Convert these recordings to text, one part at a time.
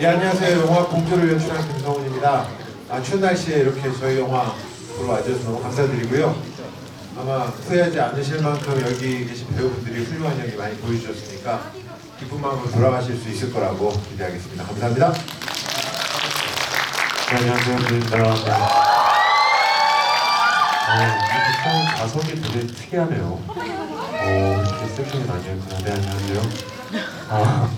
네 안녕하세요 영화 공주를 연출한 김성훈입니다 아, 추운 날씨에 이렇게 저희 영화 보러 와주셔서 너무 감사드리고요 아마 후회하지 않으실 만큼 여기 계신 배우분들이 훌륭한 연기 많이 보여주셨으니까 기쁜 마음으로 돌아가실 수 있을 거라고 기대하겠습니다 감사합니다 네, 안녕하세요. 어, 일단 가성이 되게 특이하네요. 오, 이렇게 섹션이 나뉘었구나. 네, 안녕하세요. 아,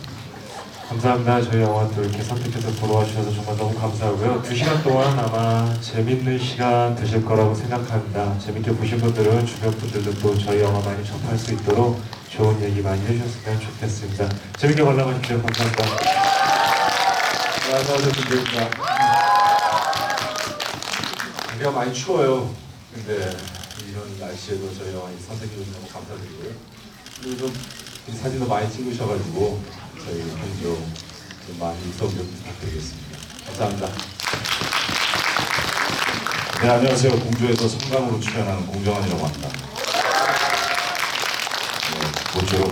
감사합니다. 저희 영화 또 이렇게 선택해서 보러 와주셔서 정말 너무 감사하고요. 두 시간 동안 아마 재밌는 시간 되실 거라고 생각합니다. 재밌게 보신 분들은 주변 분들도 또 저희 영화 많이 접할 수 있도록 좋은 얘기 많이 해주셨으면 좋겠습니다. 재밌게 관람하십시오. 감사합니다. 네, 안녕하세요 김대입니다 날씨가 많이 추워요 근데 이런 날씨에도 저희 영화 선택해 주셔서 너무 감사드리고요 그리고 좀이 사진도 많이 찍으셔가지고 저희 공주 좀 많이 좀 부탁드리겠습니다. 감사합니다. 네 안녕하세요. 공주에서 성강으로 출연하는 공정환이라고 합니다. 네, 모쪼록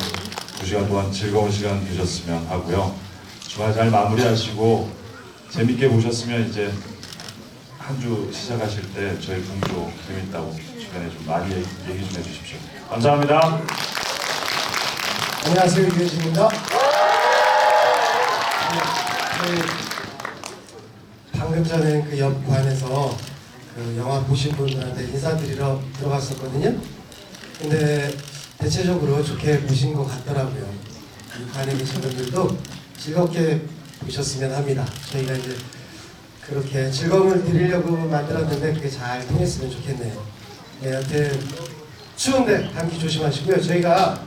두 시간 동안 즐거운 시간 되셨으면 하고요. 주말 잘 마무리하시고 재밌게 보셨으면 이제 한 주 시작하실 때 저희 공주 재밌다고 주변에 좀 많이 얘기, 좀 해주십시오. 감사합니다. 안녕하세요. 유현진입니다. 전에 그 옆관에서 그 영화 보신 분들한테 인사드리러 들어갔었거든요. 근데 대체적으로 좋게 보신 것 같더라고요. 이 관에 계신 분들도 즐겁게 보셨으면 합니다. 저희가 이제 그렇게 즐거움을 드리려고 만들었는데 그게 잘 통했으면 좋겠네요. 네, 여튼 추운데 감기 조심하시고요. 저희가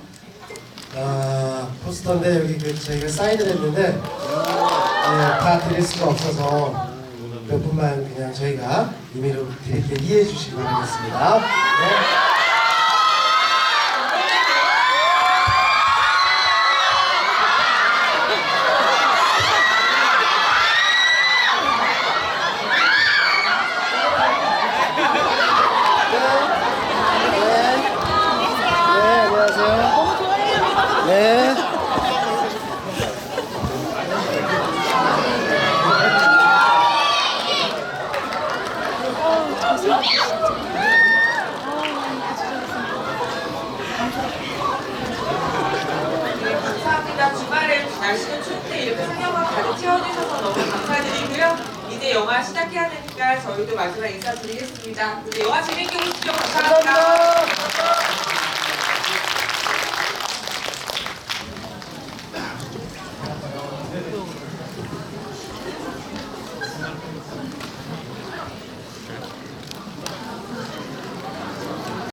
아, 포스터인데 여기 그 저희가 사인을 했는데 네, 다 드릴 수가 없어서 몇 분만 그냥 저희가 임의로 드릴게 이해해 주시기. 네. 네, 안녕하세요. 네. 감사합니다. 주말에 날씨는 추운데 이렇게 상영관 가득 채워주셔서 너무 감사드리고요. 이제 영화 시작해야 되니까 저희도 마지막 인사드리겠습니다. 영화 재밌게 보시죠. 감사합니다.